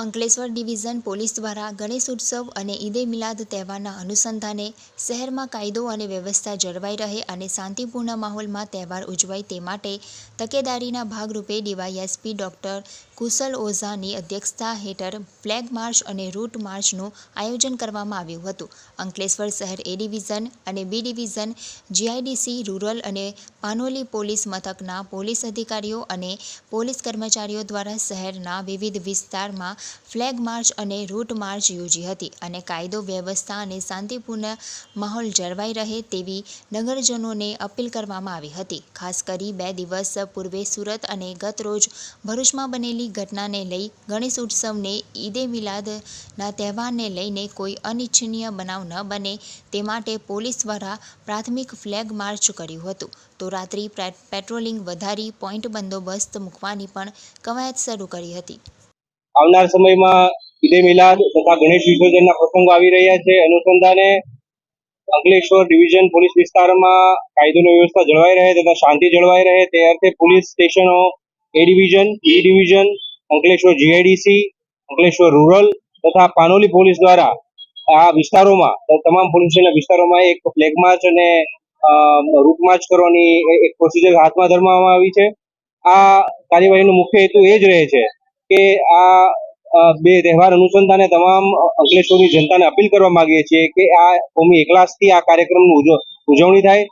Ankleshwar division police દ્વારા ગણેશ ઉત્સવ અને ઈદે મિલાદ તહેવારના અનુસંધાને શહેરમાં કાયદો અને વ્યવસ્થા જળવાઈ રહે અને શાંતિપૂર્ણ માહોલમાં તહેવાર ઉજવાય તે માટે તકેદારીના ભાગરૂપે ડીવાયએસપી ડોક્ટર કુશલ ઓઝાની અધ્યક્ષતા હેઠળ ફ્લેગ માર્ચ અને રૂટ માર્ચનું આયોજન કરવામાં આવ્યું હતું. અંકલેશ્વર શહેર એ ડિવિઝન અને બી ડિવિઝન, જીઆઈડીસી, રૂરલ અને પાનોલી પોલીસ મથકના પોલીસ અધિકારીઓ અને પોલીસ કર્મચારીઓ દ્વારા શહેરના વિવિધ વિસ્તારમાં ફ્લેગ માર્ચ અને રૂટ માર્ચ યોજી હતી અને કાયદો, વ્યવસ્થા અને શાંતિપૂર્ણ માહોલ જળવાઈ રહે તેવી નગરજનોને અપીલ કરવામાં આવી હતી. ખાસ કરી બે દિવસ પૂર્વે સુરત અને ગત રોજ ભરૂચમાં બનેલી ઘટનાને લઈ ગણેશ ઉત્સવને ઈદે મિલાદના તહેવારને લઈને કોઈ અનિચ્છનીય બનાવ ન બને તે માટે પોલીસ દ્વારા પ્રાથમિક ફ્લેગ માર્ચ કર્યું હતું. તો રાત્રિ પેટ્રોલિંગ વધારી પોઈન્ટ બંદોબસ્ત મૂકવાની પણ કવાયત શરૂ કરી હતી. આવનાર સમયમાં ઈદે મિલાદ તથા ગણેશ વિસર્જનના પ્રસંગો આવી રહ્યા છે. અનુસંધાને અંકલેશ્વર ડિવિઝન પોલીસ વિસ્તારમાં કાયદોની વ્યવસ્થા જળવાઈ રહે તથા શાંતિ જળવાઈ રહે. તે અર્થે પોલીસ સ્ટેશનો A division B division Ankleshwar GIDC Ankleshwar rural તથા પાનોલી પોલીસ દ્વારા આ વિસ્તારોમાં, તમામ પોલીસ વિસ્તારોમાં એક ફ્લેગ માર્ચ અને રૂટ માર્ચ કરવાની એક પ્રોસિજર હાથમાં ધરવામાં આવી છે. આ કાર્યવાહીનો મુખ્ય હેતુ એ જ રહે છે કે આ બે તહેવાર અનુસંધાને તમામ અંકલેશ્વરની જનતાને અપીલ કરવા માંગીએ છીએ કે આ કોમી એકલાસથી આ કાર્યક્રમની ઉજવણી થાય.